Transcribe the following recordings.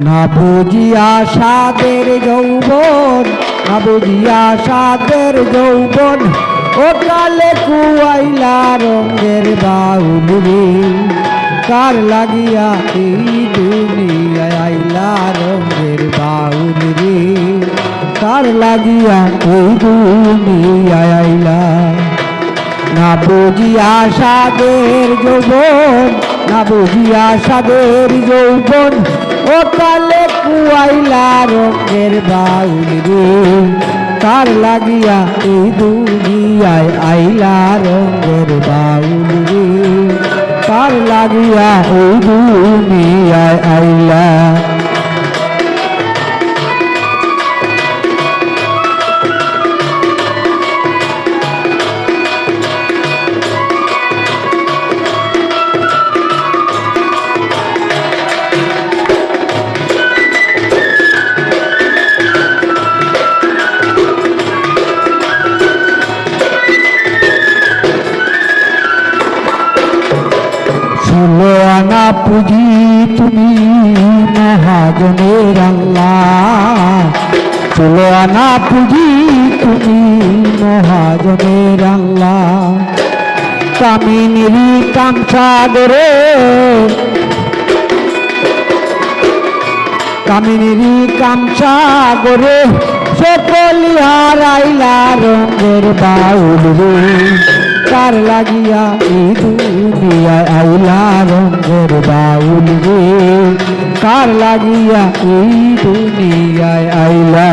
না বুঝিয়া সাদের যৌবন, না বুঝিয়া সাদের যৌবন। ও কালে কুয়াইলা রঙের বাউল কার লাগিয়া এই দুনিয়ায় আইলা রঙের বাউল কার লাগিয়া এই দুনিয়ায় আইলা না বুঝিয়া সাদের যৌবন, না বুঝিয়া সাদের যৌবন। ও কালে কুয়াইলা রঙের বাউল রে, তার লাগিয়া এই দুনিয়ায় আইলা রঙের বাউল রে। তার লাগিয়া এই দুনিয়ায় আইলা ষোলো আনা পুঁজি, তুমি মহাজনের আল্লাহ। ষোলো আনা পুঁজি, তুমি মহাজনের আল্লাহ। কামিনীর কামসাগরে কামিনীর কামসাগরে সকলি হারাইলা রঙের বাউল রে। কার লাগিয়া এই দুনিয়ায় আউলা রঙের বাউল রে। কার লাগিয়া এই দুনিয়ায় আইলা?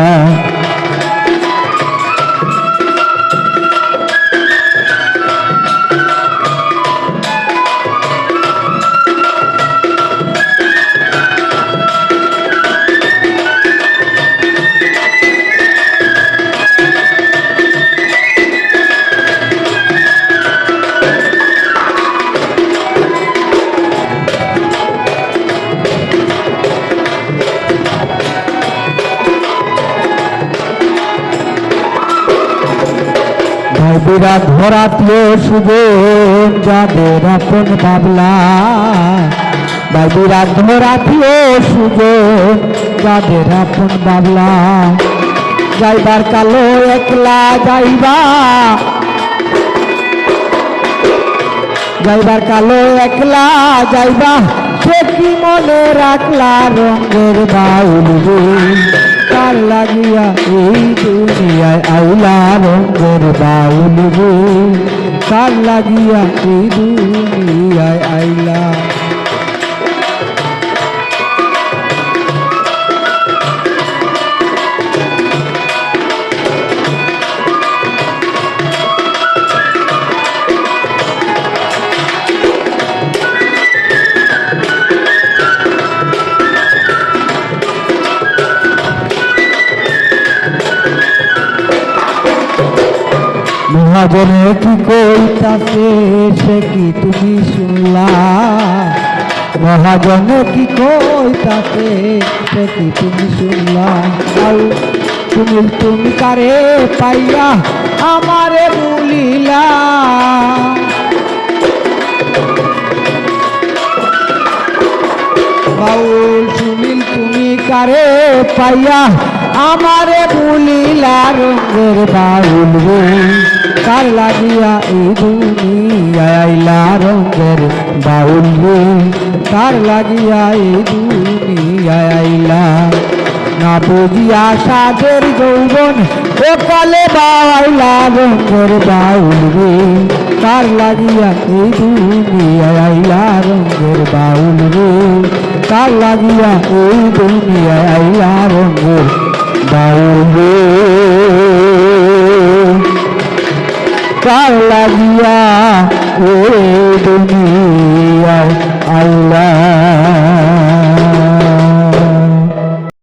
ভাইবিরা ধরাতীয় সুজন যাদের আপন বাবলা। ভাইবিরা ধরাতীয় সুজন যাদের আপন বাবলা। যাইবার কালো একলা যাইবা। যাইবার কালো একলা যাইবা সে কি মনে রাখলা রঙের বাউল তার লাগিয়া এই দুনিয়ায় আইলা রঙের বাউল রে তার লাগিয়া দুনিয়ায় আইলা মহাজনে কি কইতাছে সে কি তুমি শুনলা? কি কইতাছে সে কি তুমি শুনলা? তুমি তুমি কারে পাইয়া আমারে বলিলা বাউল তুমি কারে পাইয়া আমারে বলিলা রঙের বাউল কার লাগিয়া এই দুনিয়ায় আইলা রঙের বাউল কার লাগিয়া এই দুনিয়ায় আইলা? না বুঝিয়া সাদের যৌবন ও কালে বাউলা রঙের বাউল রে। কার লাগিয়া এই দুনিয়ায় আইলা রঙের বাউল রে? কার লাগিয়া এই দুনিয়ায় আইলা রঙের বাউল কালা দিয়া ও দুনিয়ায় আল্লাহ।